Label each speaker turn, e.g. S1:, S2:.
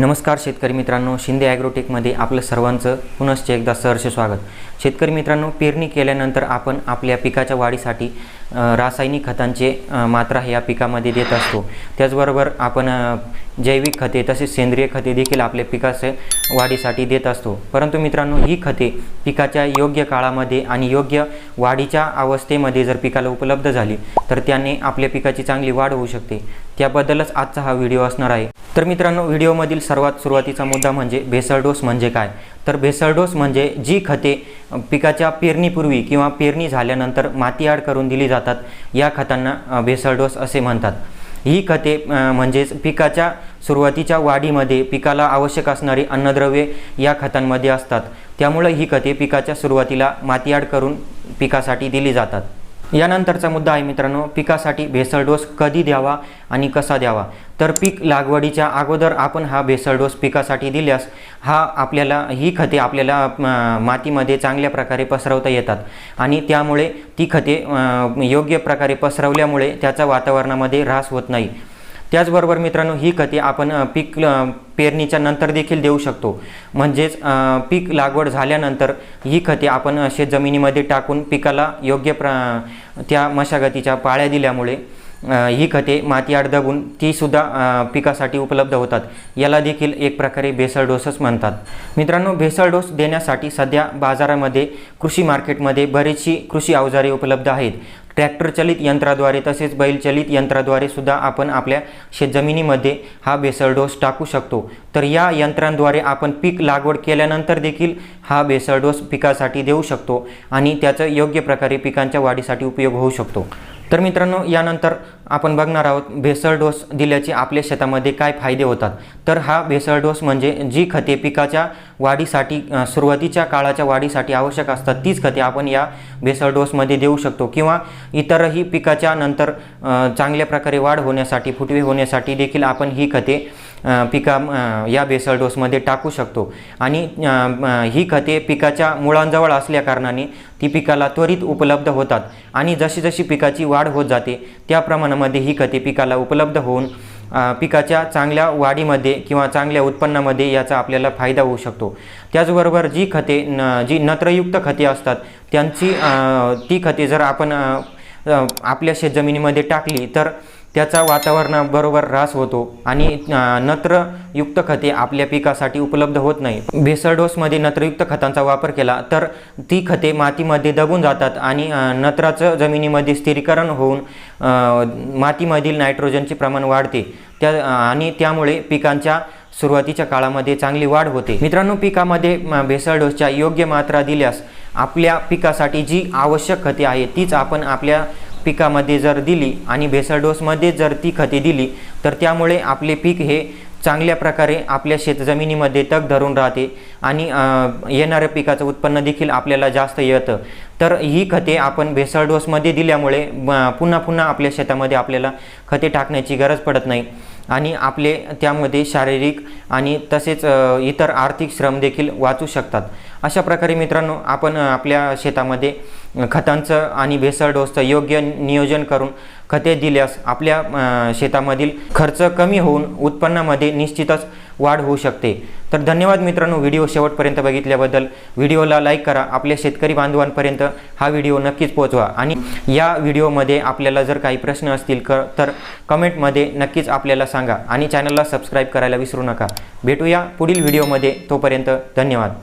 S1: नमस्कार शेतकरी मित्रांनो शिंदे ॲग्रोटेकमध्ये आपलं सर्वांचं पुनश्च एकदा सहर्ष स्वागत. शेतकरी मित्रांनो पेरणी केल्यानंतर आपण आपल्या पिकाच्या वाढीसाठी रासायनिक खतांचे मात्रा या पिकामध्ये देत असतो. त्याचबरोबर आपण जैविक खते तसेच सेंद्रिय खते देखील आपल्या पिकाचे वाढीसाठी देत असतो. परंतु मित्रांनो ही खते पिकाच्या योग्य काळामध्ये आणि योग्य वाढीच्या अवस्थेमध्ये जर पिकाला उपलब्ध झाली तर त्याने आपल्या पिकाची चांगली वाढ होऊ शकते. त्याबद्दलच आजचा हा व्हिडिओ असणार आहे. तर मित्रांनो व्हिडिओमधील सर्वात सुरुवातीचा मुद्दा म्हणजे भेसळ डोस म्हणजे काय? तर भेसळ डोस म्हणजे जी खते पिकाच्या पेरणीपूर्वी किंवा पेरणी झाल्यानंतर मातीआड करून दिली जातात या खतांना अ, भेसळ डोस असे म्हणतात. ही खते म्हणजेच पिकाच्या सुरुवातीच्या वाढीमध्ये पिकाला आवश्यक असणारी अन्नद्रव्ये या खतांमध्ये असतात. त्यामुळे ही खते पिकाच्या सुरुवातीला मातीआड करून पिकासाठी दिली जातात. यानंतरचा मुद्दा आहे मित्रांनो पिकासाठी भेसळ डोस कधी द्यावा आणि कसा द्यावा? तर पीक लागवडीच्या अगोदर आपण हा भेसळ डोस पिकासाठी दिल्यास हा आपल्याला ही खते आपल्याला मातीमध्ये चांगल्या प्रकारे पसरवता येतात. आणि त्यामुळे ती खते योग्य प्रकारे पसरवल्यामुळे त्याचा वातावरणामध्ये ऱ्हास होत नाही. त्याचबरोबर मित्रांनो ही खते आपण पीक पेरणीच्या नंतर देखील देऊ शकतो. म्हणजेच पीक लागवड झाल्यानंतर ही खते आपण शेत जमिनीमध्ये टाकून पिकाला योग्य प्र त्या मशागतीच्या पाळ्या दिल्यामुळे ही खते माती आड दबून तीसुद्धा पिकासाठी उपलब्ध होतात. याला देखील एक प्रकारे भेसळ डोसच म्हणतात. मित्रांनो भेसळ डोस देण्यासाठी सध्या बाजारामध्ये कृषी मार्केटमध्ये बरीचशी कृषी अवजारे उपलब्ध आहेत. ट्रॅक्टर चलित यंत्राद्वारे तसेच बैलचलित यंत्राद्वारे सुद्धा आपण आपल्या शेतजमिनीमध्ये हा बेसळ डोस टाकू शकतो. तर या यंत्रांद्वारे आपण पीक लागवड केल्यानंतर देखील हा बेसळ डोस पिकासाठी देऊ शकतो आणि त्याचा योग्य प्रकारे पिकांच्या वाढीसाठी उपयोग होऊ शकतो. तर मित्रांनो यानंतर आपण बघणार आहोत भेसळ डोस दिल्याचे आपल्या शेतामध्ये काय फायदे होतात. तर हा भेसळ डोस म्हणजे जी खते पिकाच्या वाढीसाठी सुरुवातीच्या काळाच्या वाढीसाठी आवश्यक असतात तीच खते आपण या भेसळ डोसमध्ये देऊ शकतो. किंवा इतरही पिकाच्या नंतर चांगल्या प्रकारे वाढ होण्यासाठी फुटवे होण्यासाठी देखील आपण ही खते पिका या बेसल डोसमध्ये टाकू शकतो. आणि ही खते पिकाच्या मुळांजवळ असल्याकारणाने ती पिकाला त्वरित उपलब्ध होतात. आणि जशी जशी पिकाची वाढ होत जाते त्या प्रमाणामध्ये ही खते पिकाला उपलब्ध होऊन पिकाच्या चांगल्या वाढीमध्ये किंवा चांगल्या उत्पन्नामध्ये याचा आपल्याला फायदा होऊ शकतो. त्याचबरोबर जी खते न जी नत्रयुक्त खते असतात त्यांची ती खते जर आपण आपल्या शेतजमिनीमध्ये टाकली तर त्याचा वातावरणाबरोबर ऱ्हास होतो आणि नत्रयुक्त खते आपल्या पिकासाठी उपलब्ध होत नाही भेसळ डोसमध्ये नत्रयुक्त खतांचा वापर केला तर ती खते मातीमध्ये दबून जातात आणि नत्राचं जमिनीमध्ये स्थिरीकरण होऊन मातीमधील नायट्रोजनचे प्रमाण वाढते. त्या आणि त्यामुळे पिकांच्या सुरुवातीच्या काळामध्ये चांगली वाढ होते. मित्रांनो पिकामध्ये भेसळडोसच्या भेसळ डोसच्या योग्य मात्रा दिल्यास आपल्या पिकासाठी जी आवश्यक खते आहे तीच आपण आपल्या पिकामध्ये जर दिली आणि भेसळ डोसमध्ये जर ती खते दिली तर त्यामुळे आपले पीक हे चांगल्या प्रकारे आपल्या शेतजमिनीमध्ये तग धरून राहते आणि येणाऱ्या पिकाचं उत्पन्न देखील आपल्याला जास्त येतं. तर ही खते आपण भेसळ डोसमध्ये दिल्यामुळे पुन्हा पुन्हा आपल्या शेतामध्ये आपल्याला खते टाकण्याची गरज पडत नाही. आणि आपले त्यामध्ये शारीरिक आणि तसेच इतर आर्थिक श्रम देखील वाचू शकतात. अशा प्रकारे मित्रांनो आपण आपल्या शेतामध्ये खतांचं आणि भेसळ डोसचं योग्य नियोजन करून खते दिल्यास आपल्या शेतामधील खर्च कमी होऊन उत्पन्नामध्ये निश्चितच वाढ होऊ शकते. तर धन्यवाद मित्रांनो व्हिडिओ शेवटपर्यंत बघितल्याबद्दल. व्हिडिओला लाईक करा आपल्या शेतकरी बांधवांपर्यंत हा व्हिडिओ नक्कीच पोहोचवा. आणि या व्हिडिओमध्ये आपल्याला जर काही प्रश्न असतील क तर कमेंटमध्ये नक्कीच आपल्याला सांगा. आणि चॅनलला सबस्क्राईब करायला विसरू नका. भेटूया पुढील व्हिडिओमध्ये. तोपर्यंत धन्यवाद.